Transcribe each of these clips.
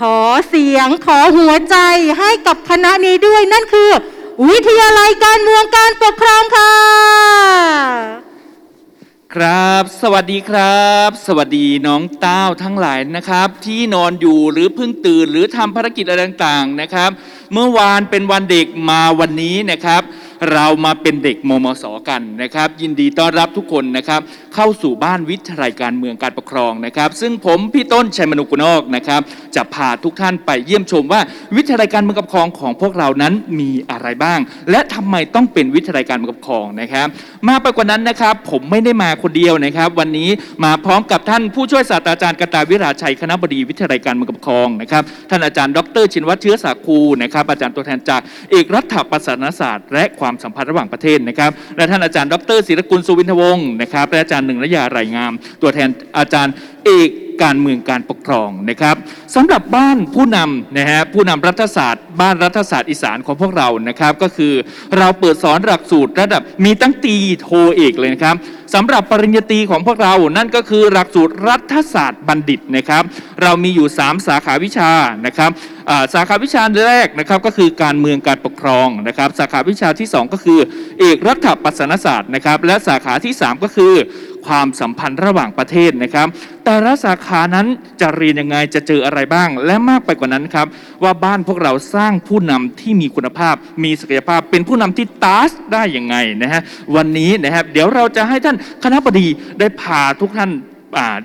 ขอเสียงขอหัวใจให้กับคณะนี้ด้วยนั่นคือ วิทยาลัยการเมืองการปกครองค่ะ ครับ สวัสดีครับ สวัสดีน้องเต้าทั้งหลายนะครับ ที่นอนอยู่หรือเพิ่งตื่นหรือทำภารกิจอะไรต่างๆนะครับ เมื่อวานเป็นวันเด็กมาวันนี้นะครับ เรามาเป็นเด็กมมสกันนะครับ ยินดีต้อนรับทุกคนนะครับ เข้าสู่บ้านวิทยาลัยการเมืองการปกครองนะครับ ซึ่งผมพี่ต้นชัยมนุกุนอกนะครับ จะพาทุกท่านไปเยี่ยมชมว่าวิทยาลัยการเมืองการปกครองของพวกเรานั้นมีอะไรบ้าง และทำไมต้องเป็นวิทยาลัยการเมืองการปกครองนะครับ มาไปกว่านั้นนะครับ ผมไม่ได้มาคนเดียวนะครับ วันนี้มาพร้อมกับท่านผู้ช่วยศาสตราจารย์กตาวิราชัยคณะบดีวิทยาลัยการเมืองการปกครองนะครับท่านอาจารย์ดร ชินวัตรเชื้อสาคูนะครับอาจารย์ตัวแทนจากเอกรัฐประศาสนศาสตร์ และความสัมพันธ์ระหว่างประเทศนะครับและท่านอาจารย์ดรศิรกุลสุวินทวงศ์นะครับและอาจารย์หนึ่งระยารายงาม ตัวแทนอาจารย์เอกการเมืองการปกครองนะครับสำหรับบ้านผู้นำนะฮะผู้นำรัฐศาสตร์ บ้านรัฐศาสตร์อีสานของพวกเรานะครับ ก็คือเราเปิดสอนหลักสูตรระดับมีตั้งตีโทเอกเลยนะครับสำหรับปริญญาตรีของพวกเรานั่นก็คือหลักสูตรรัฐศาสตร์บัณฑิตนะครับ เรามีอยู่ 3 สาขาวิชานะครับสาขาวิชาแรกนะครับก็คือการเมืองการปกครองนะครับ สาขาวิชาที่ 2 ก็คือ เอกรัฐประศาสนศาสตร์นะครับและสาขาที่ 3 ก็คือ ความสัมพันธ์ระหว่างประเทศนะครับ แต่ละสาขานั้นจะเรียนยังไงจะเจออะไรบ้าง และมากไปกว่านั้นครับ ว่าบ้านพวกเราสร้างผู้นำที่มีคุณภาพ มีศักยภาพ เป็นผู้นำที่ตาสได้ยังไงนะฮะวันนี้นะครับเดี๋ยวเราจะให้ท่านคณะบดีได้พาทุกท่าน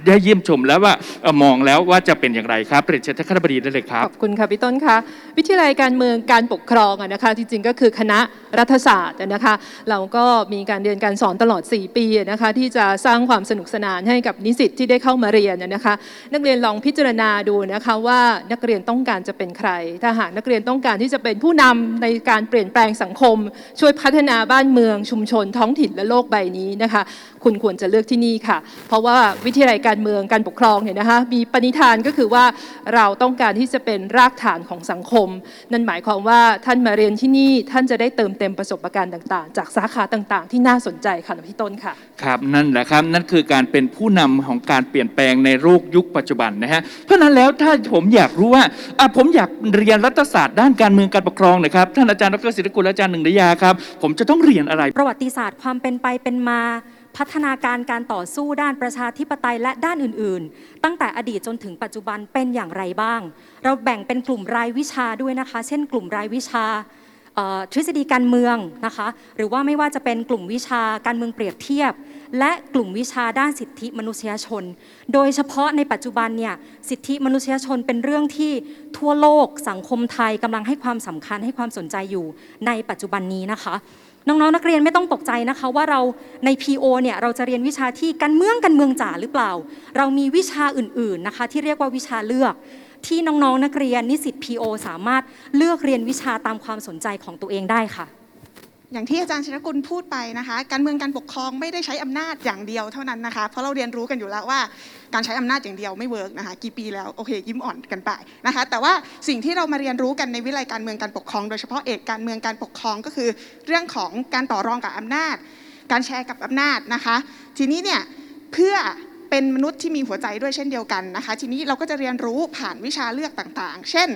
ได้เยี่ยมชมแล้วว่ามองแล้วว่าจะเป็นอย่างไรครับเรียนเชิญท่านคณะบดีได้เลยครับ ขอบคุณค่ะพี่ต้นคะวิทยาลัยการเมืองการปกครองอะนะคะจริงๆก็คือคณะรัฐศาสตร์นะคะเราก็มีการเรียนการสอนตลอด 4 ปีนะคะที่จะสร้างความสนุกสนานให้กับนิสิตที่ได้เข้ามาเรียนนะคะนักเรียนลองพิจารณาดูนะคะว่านักเรียนต้องการจะเป็นใคร ถ้าหากนักเรียนต้องการที่จะเป็นผู้นำในการเปลี่ยนแปลงสังคม ช่วยพัฒนาบ้านเมืองชุมชนท้องถิ่นและโลกใบนี้นะคะคุณควรจะเลือกที่นี่ค่ะ เพราะว่าวิทยาลัยการเมืองการปกครองเนี่ยนะคะมีปณิธานก็คือว่าเราต้องการที่จะเป็นรากฐานของสังคม นั่นหมายความว่าท่านมาเรียนที่นี่ท่านจะได้เติมเต็มประสบการณ์ต่าง ๆ จากสาขาต่างๆ ที่น่าสนใจค่ะพี่ต้นค่ะครับนั่นแหละครับนั่นคือการเป็นผู้นำของการเปลี่ยนแปลงในโลกยุคปัจจุบันนะฮะเพราะฉะนั้นแล้วถ้าผมอยากรู้ว่าอะผมอยากเรียนรัฐศาสตร์ด้านการเมืองการปกครองนะครับท่านอาจารย์ดรศิริกุลและอาจารย์หนึ่งระยาครับผมจะต้องเรียนอะไร ประวัติศาสตร์ความเป็นไปเป็นมา พัฒนาการการต่อสู้ด้านประชาธิปไตยและด้านอื่น ๆ ตั้งแต่อดีตจนถึงปัจจุบันเป็นอย่างไรบ้าง เราแบ่งเป็นกลุ่มรายวิชาด้วยนะคะ เช่น กลุ่มรายวิชาทฤษฎีการเมืองนะคะหรือว่าไม่ว่าจะเป็นกลุ่มวิชาการเมืองเปรียบเทียบ และกลุ่มวิชาด้านสิทธิมนุษยชน โดยเฉพาะในปัจจุบันเนี่ยสิทธิมนุษยชนเป็นเรื่องที่ทั่วโลกสังคมไทยกำลังให้ความสำคัญให้ความสนใจอยู่ในปัจจุบันนี้นะคะ น้องๆนักเรียนไม่ต้องตกใจนะคะว่าเราใน PO เนี่ยเราจะเรียนวิชาที่การเมืองกันเมืองจ๋าหรือเปล่า เรามีวิชาอื่นๆนะคะที่เรียกว่าวิชาเลือก ที่น้องๆนักเรียนนิสิต PO สามารถเลือกเรียนวิชาตามความสนใจของตัวเองได้ค่ะ อย่างที่อาจารย์ชนกุลพูดไปนะคะ การเมืองการปกครองไม่ได้ใช้อำนาจอย่างเดียวเท่านั้นนะคะ เพราะเราเรียนรู้กันอยู่แล้วว่าการใช้อำนาจอย่างเดียวไม่เวิร์กนะคะกี่ปีแล้วโอเคยิ้มอ่อนกันไปนะคะ แต่ว่าสิ่งที่เรามาเรียนรู้กันในวิทยาลัยการเมืองการปกครอง โดยเฉพาะเอกการเมืองการปกครองก็คือ เรื่องของการต่อรองกับอำนาจ การแชร์กับอำนาจนะคะ ทีนี้เนี่ยเพื่อเป็นมนุษย์ที่มีหัวใจด้วยเช่นเดียวกันนะคะ ทีนี้เราก็จะเรียนรู้ผ่านวิชาเลือกต่างๆ เช่น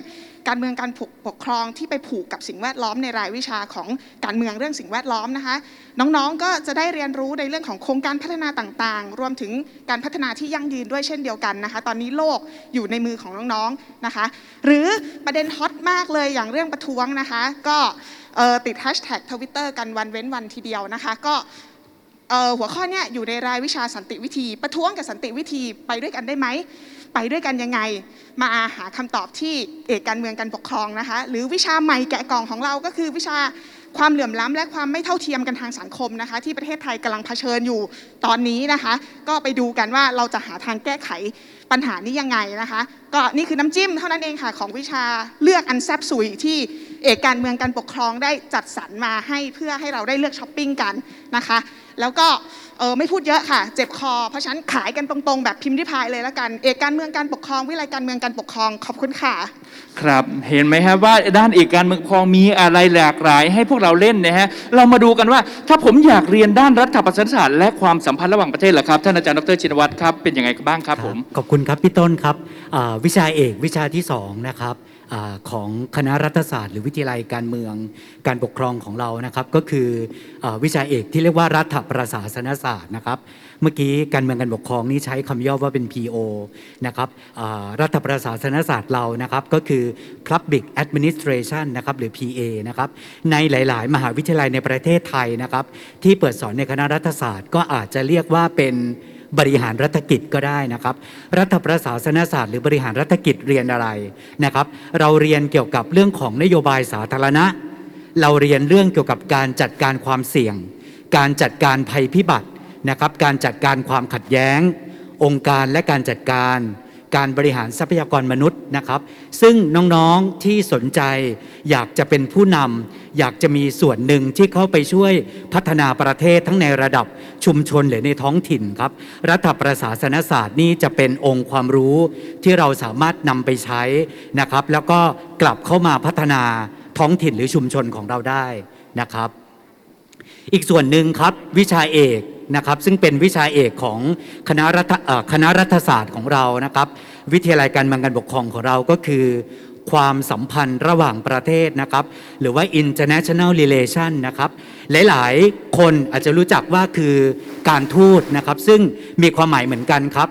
การเมืองการปกครองที่ไปผูกกับสิ่งแวดล้อมในรายวิชาของการเมืองเรื่องสิ่งแวดล้อมนะคะ น้องๆก็จะได้เรียนรู้ในเรื่องของโครงการพัฒนาต่างๆ รวมถึงการพัฒนาที่ยั่งยืนด้วยเช่นเดียวกันนะคะ ตอนนี้โลกอยู่ในมือของน้องๆนะคะ หรือประเด็นฮอตมากเลยอย่างเรื่องประท้วงนะคะ ก็ติดแฮชแท็กทวิตเตอร์กันวันเว้นวันทีเดียวนะคะ ก็หัวข้อนี้อยู่ในรายวิชาสันติวิธี ประท้วงกับสันติวิธีไปด้วยกันได้ไหม ไปด้วยกันยังไง มาหาคำตอบที่เอกการเมืองการปกครองนะคะ หรือวิชาใหม่แกะกล่องของเราก็คือวิชาความเหลื่อมล้ำและความไม่เท่าเทียมกันทางสังคมนะคะ ที่ประเทศไทยกำลังเผชิญอยู่ตอนนี้นะคะ ก็ไปดูกันว่าเราจะหาทางแก้ไขปัญหานี้ยังไงนะคะ ก็นี่คือน้ำจิ้มเท่านั้นเองค่ะของวิชาเลือกอันแซบสุยที่เอกการเมืองการปกครองได้จัดสรรมาให้เพื่อให้เราได้เลือกช้อปปิ้งกันนะคะ แล้วก็เออไม่พูดเยอะค่ะ เจ็บคอ เพราะฉะนั้นขายกันตรงๆ แบบพิมพ์ริพายเลยละกัน เอกการเมืองการปกครอง วิไลการเมืองการปกครอง ขอบคุณค่ะ ครับเห็นไหมครับว่าด้านเอกการเมืองปกครองมีอะไรหลากหลาย ให้พวกเราเล่นนะฮะเรามาดูกันว่า ถ้าผมอยากเรียนด้านรัฐประศาสนและความสัมพันธ์ระหว่างประเทศเหรอครับท่านอาจารย์ดรชินวัตรครับเป็นยังไงบ้างครับผมขอบคุณครับพี่ต้นครับอ่าวิชาเอกวิชาที่สองนะครับอา ของคณะรัฐศาสตร์ หรือวิทยาลัยการเมืองการปกครองของเรานะครับ ก็คืออวิชาเอกที่เรียกว่ารัฐประศาสนศาสตร์นะครับ เมื่อกี้การเมืองการปกครองนี่ใช้คำย่อว่าเป็น PO นะครับรัฐประศาสนศาสตร์เรานะครับก็คือ Public Administration นะครับหรือ PA นะครับในหลาย ๆ มหาวิทยาลัยในประเทศไทยนะครับ ที่เปิดสอนในคณะรัฐศาสตร์ก็อาจจะเรียกว่าเป็น บริหารรัฐกิจก็ได้นะครับ รัฐประศาสนศาสตร์หรือบริหารรัฐกิจเรียนอะไรนะครับ เราเรียนเกี่ยวกับเรื่องของนโยบายสาธารณะ เราเรียนเรื่องเกี่ยวกับการจัดการความเสี่ยง การจัดการภัยพิบัตินะครับ การจัดการความขัดแย้ง องค์การและการจัดการ การบริหารทรัพยากรมนุษย์นะครับ ซึ่งน้องๆที่สนใจอยากจะเป็นผู้นำอยากจะมีส่วนหนึ่งที่เข้าไปช่วยพัฒนาประเทศทั้งในระดับชุมชนหรือในท้องถิ่นครับ รัฐประศาสนศาสตร์นี่จะเป็นองค์ความรู้ที่เราสามารถนำไปใช้นะครับ แล้วก็กลับเข้ามาพัฒนาท้องถิ่นหรือชุมชนของเราได้นะครับ อีกส่วนหนึ่งครับวิชาเอก นะครับ ซึ่งเป็นวิชาเอกของคณะรัฐคณะรัฐศาสตร์ของเรานะครับ วิทยาลัยการเมืองการปกครองของเราก็คือ ความสัมพันธ์ระหว่างประเทศนะครับ หรือว่า international relation นะครับ หลายๆ คนอาจจะรู้จักว่าคือการทูตนะครับ ซึ่งมีความหมายเหมือนกันครับ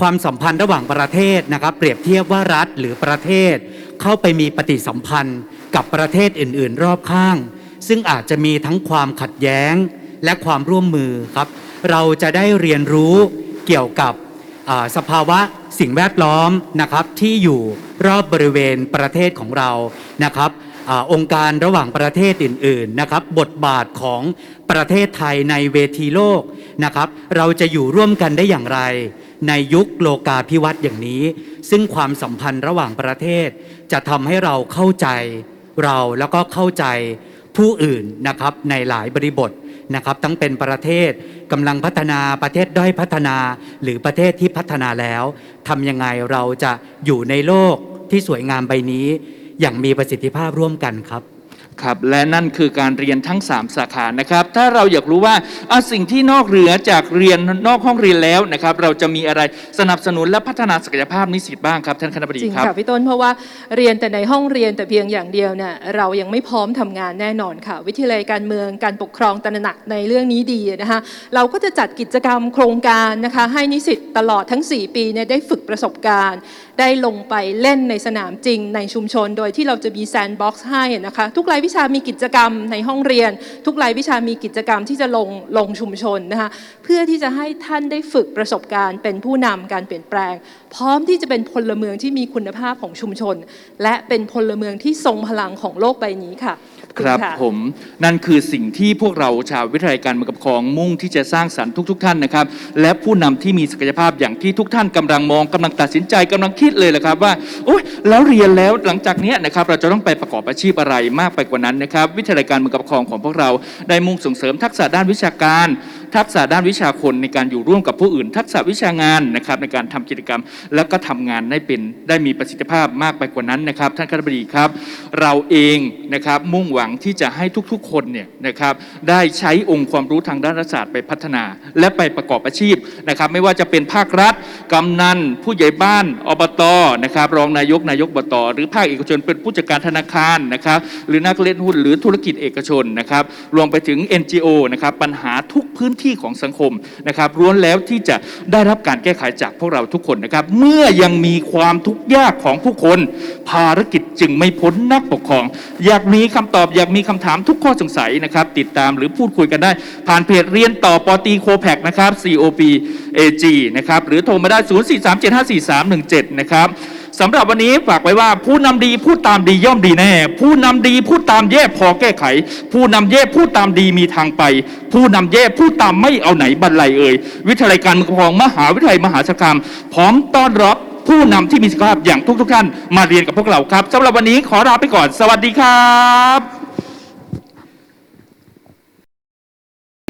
ความสัมพันธ์ระหว่างประเทศนะครับ เปรียบเทียบว่ารัฐหรือประเทศ เข้าไปมีปฏิสัมพันธ์กับประเทศอื่น ๆ รอบข้าง ซึ่งอาจจะมีทั้งความขัดแย้ง และความร่วมมือครับ เราจะได้เรียนรู้เกี่ยวกับสภาวะสิ่งแวดล้อมนะครับที่อยู่รอบบริเวณประเทศของเรานะครับอองค์การระหว่างประเทศอื่นๆนะครับ บทบาทของประเทศไทยในเวทีโลกนะครับ เราจะอยู่ร่วมกันได้อย่างไร ในยุคโลกาภิวัตน์อย่างนี้ ซึ่งความสัมพันธ์ระหว่างประเทศ จะทำให้เราเข้าใจเราแล้วก็เข้าใจผู้อื่นนะครับในหลายบริบท นะครับทั้งเป็นประเทศกำลังพัฒนาประเทศด้อยพัฒนา หรือประเทศที่พัฒนาแล้วทำยังไงเราจะอยู่ในโลกที่สวยงามใบนี้ อย่างมีประสิทธิภาพร่วมกันครับ ครับและนั่นคือการเรียนทั้ง 3 สาขานะครับ ถ้าเราอยากรู้ว่าอะสิ่งที่นอกเหนือจากเรียนนอกห้องเรียนแล้วนะครับ เราจะมีอะไรสนับสนุนและพัฒนาศักยภาพนิสิตบ้างครับ ท่านคณบดีจริงครับค่ะพี่ต้นเพราะว่าเรียนแต่ในห้องเรียนแต่เพียงอย่างเดียวเนี่ยเรายังไม่พร้อมทำงานแน่นอนค่ะ วิทยาลัยการเมืองการปกครองตระหนักในเรื่องนี้ดีนะคะเราก็จะจัดกิจกรรมโครงการนะคะ ให้นิสิตตลอดทั้ง 4 ปีเนี่ยได้ฝึกประสบการณ์ ได้ลงไปเล่นในสนามจริงในชุมชน โดยที่เราจะมีแซนด์บ็อกซ์ให้นะคะทุกรายวิชามีกิจกรรมในห้องเรียน ทุกรายวิชามีกิจกรรมที่จะลงลงชุมชนนะคะเพื่อที่จะให้ท่านได้ฝึกประสบการณ์เป็นผู้นำการเปลี่ยนแปลง พร้อมที่จะเป็นพลเมืองที่มีคุณภาพของชุมชน และเป็นพลเมืองที่ทรงพลังของโลกใบนี้ค่ะ ครับณะผมนั่นคือสิ่งที่พวกเราชาววิทยาลัยการเมืองกับครองมุ่งที่จะสร้างสรรค์ทุกๆท่านนะครับ และผู้นำที่มีศักยภาพอย่างที่ทุกท่านกำลังมองกำลังตัดสินใจกำลังคิดเลยแหละครับว่าโอ๊ยแล้วเรียนแล้วหลังจากเนี้ยนะครับเราจะต้องไปประกอบอาชีพอะไรมากไปกว่านั้นนะครับ วิทยาลัยการเมืองกับครองของพวกเราได้มุ่งส่งเสริมทักษะด้านวิชาการ ทักษะด้านวิชาคนในการอยู่ร่วมกับผู้อื่น ทักษะวิชางานนะครับในการทำกิจกรรม แล้วก็ทำงานได้เป็นได้มีประสิทธิภาพมากไปกว่านั้นนะครับ ท่านคณบดีครับ เราเองนะครับมุ่งหวังที่จะให้ทุกๆคนเนี่ยนะครับได้ใช้องค์ความรู้ทางด้านรัฐศาสตร์ไปพัฒนา และไปประกอบอาชีพนะครับ ไม่ว่าจะเป็นภาครัฐกำนัน ผู้ใหญ่บ้านอบตนะครับรองนายกนายกอบตหรือภาคเอกชนเป็นผู้จัดการธนาคารนะครับหรือนักเล่นหุ้นหรือธุรกิจเอกชนนะครับรวมไปถึง NGO นะครับปัญหาทุกพื้นที่ของสังคมนะครับล้วนแล้วที่จะได้รับการแก้ไขจากพวกเราทุกคนนะครับ เมื่อยังมีความทุกข์ยากของผู้คน ภารกิจจึงไม่พ้นนักปกครอง อยากมีคำตอบอยากมีคำถามทุกข้อสงสัยนะครับ ติดตามหรือพูดคุยกันได้ ผ่านเพจเรียนต่อปอตีโคแพกนะครับ COP AG นะครับหรือโทรมาได้ 043754317 นะครับ สำหรับวันนี้ฝากไว้ว่าผู้นำดีพูดตามดีย่อมดีแน่ ผู้นำดีพูดตามแย่พอแก้ไข ผู้นำแย่พูดตามดีมีทางไป ผู้นำแย่พูดตามไม่เอาไหนบรรลัยเอ่ยวิทยาลัยการเมืองปกครองมหาวิทยาลัยมหาสารคามพร้อมต้อนรับผู้นำที่มีสุขภาพอย่างทุกๆท่านมาเรียนกับพวกเราครับสำหรับวันนี้ขอลาไปก่อน สวัสดีครับ